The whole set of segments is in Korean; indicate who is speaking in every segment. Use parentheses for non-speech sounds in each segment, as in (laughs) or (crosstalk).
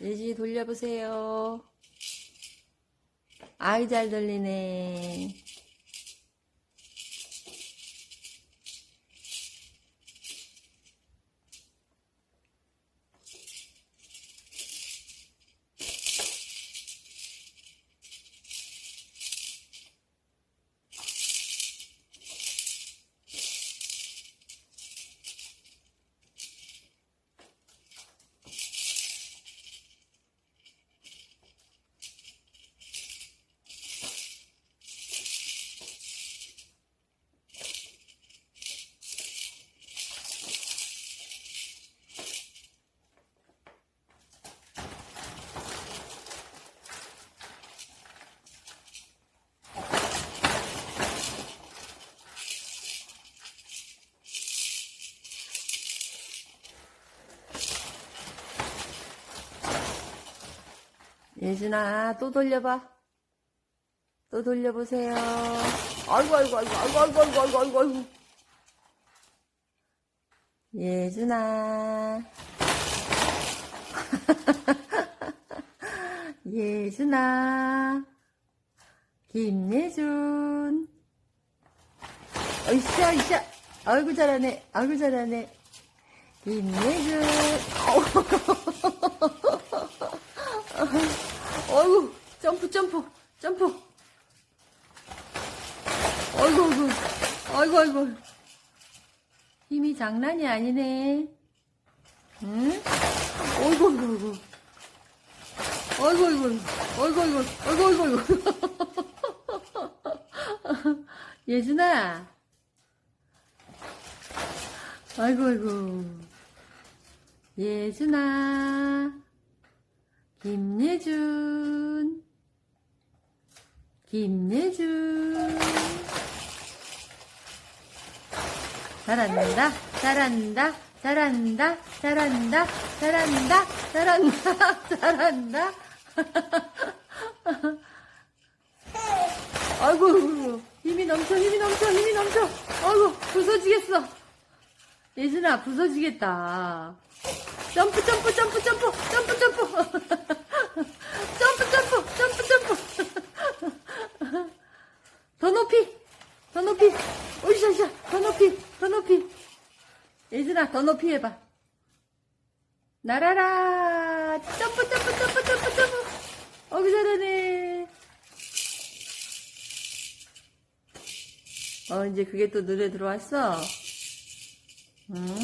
Speaker 1: 예지 돌려보세요. 아이 잘 돌리네. 예준아, 또 돌려봐. 또 돌려보세요. 아이고, 아이고, 아이고, 아이고, 아이고, 아이고, 아이고, 아이고, 아이고. 예준아. (laughs) 예준아. 김예준. 어이샤, 어이샤. 아이고, 잘하네. 아이고, 잘하네. 김예준. (laughs) 어이구, 점프, 점프, 점프. 어이구, 어이구, 아이고, 아이고. 힘이 장난이 아니네. 응? 어이구, 어이구, 어이구. 어이구, 어이구, 어이구, 어이구, 어이구, 어이구, 어이구. (laughs) 예준아. 아이고, 아이고. 예준아. 김예준. 김예준. 잘한다, 잘한다, 잘한다, 잘한다, 잘한다, 잘한다, (laughs) 잘한다. (laughs) 아이고, 힘이 넘쳐, 힘이 넘쳐, 힘이 넘쳐. 아이고, 부서지겠어. 예준아, 부서지겠다. 점프, 점프, 점프, 점프, 점프, 점프. (laughs) 점프, 점프, 점프, 점프. 더 높이, 더 높이. 오이샤샤, 더 높이, 더 높이. 예준아, 더 높이 해봐. 날아라. 점프, 점프, 점프, 점프, 점프. 어구, 잘하네. 어, 이제 그게 또 눈에 들어왔어. 응?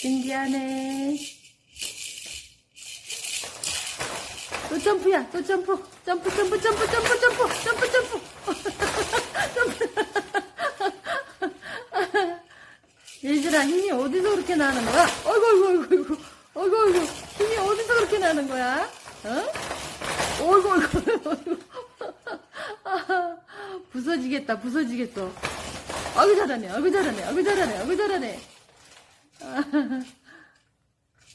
Speaker 1: 신기하네. 또 점프야, 또 점프. 점프, 점프, 점프, 점프, 점프, 점프, 점프. (laughs) 점프. 얘들아, 힘이 어디서 그렇게 나는 거야? 어이구, 어이구, 어이구, 어이구. 어이구. 힘이 어디서 그렇게 나는 거야? 어? 어이구, 어이구, 어이구. (laughs) 부서지겠다, 부서지겠어. 아이고, 잘하네, 아이고, 잘하네, 아이고, 잘하네, 아이고, 잘하네. 啊哈哈